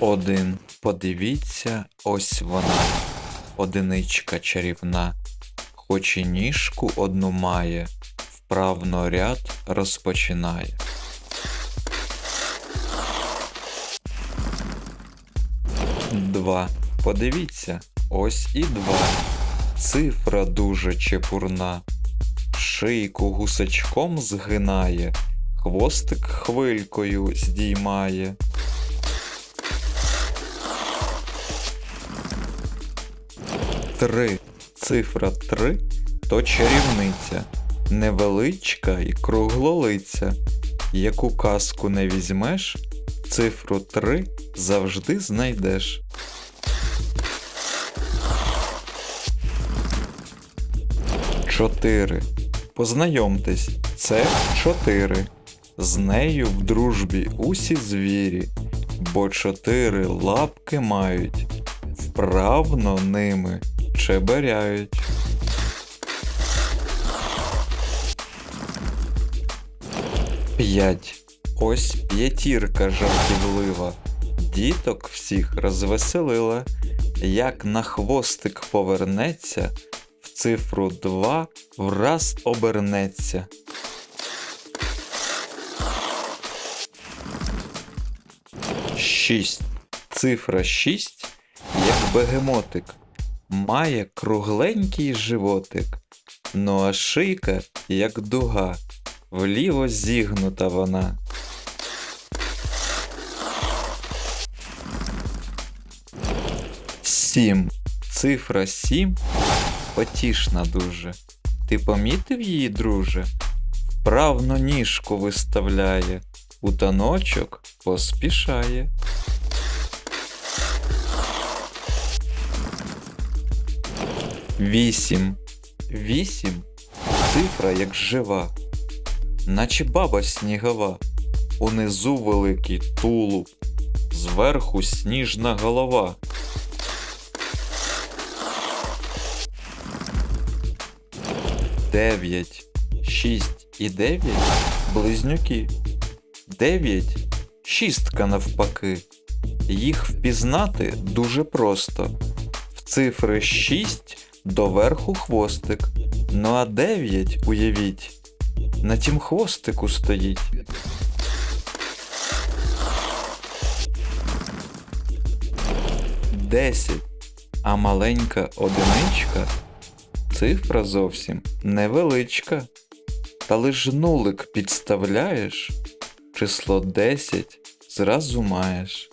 Один. Подивіться, ось вона, одиничка чарівна, хоч і ніжку одну має, вправно ряд розпочинає. Два. Подивіться, ось і два. Цифра дуже чепурна. Шийку гусачком згинає, хвостик хвилькою здіймає. Три. Цифра три то чарівниця, невеличка і круглолиця. Яку казку не візьмеш, цифру три завжди знайдеш. Чотири. Познайомтесь, це чотири. З нею в дружбі усі звірі, бо чотири лапки мають, вправно ними чеберяють. П'ять. Ось п'ятірка жартівлива. Діток всіх розвеселила. Як на хвостик повернеться, в цифру два враз обернеться. Шість. Цифра шість, як бегемотик, має кругленький животик, ну а шийка, як дуга, вліво зігнута вона. Сім. Цифра сім потішна дуже. Ти помітив її, друже? Вправно ніжку виставляє, у таночок поспішає. Вісім. Вісім. Цифра як жива, наче баба снігова. Унизу великий тулуб, зверху сніжна голова. Дев'ять. Шість і дев'ять близнюки. Дев'ять шістка навпаки. Їх впізнати дуже просто. В цифри 6 доверху хвостик. Ну а 9, уявіть, на тім хвостику стоїть. Десять. А маленька одиничка цифра зовсім невеличка. Та лиш нулик підставляєш, число 10 зразу маєш.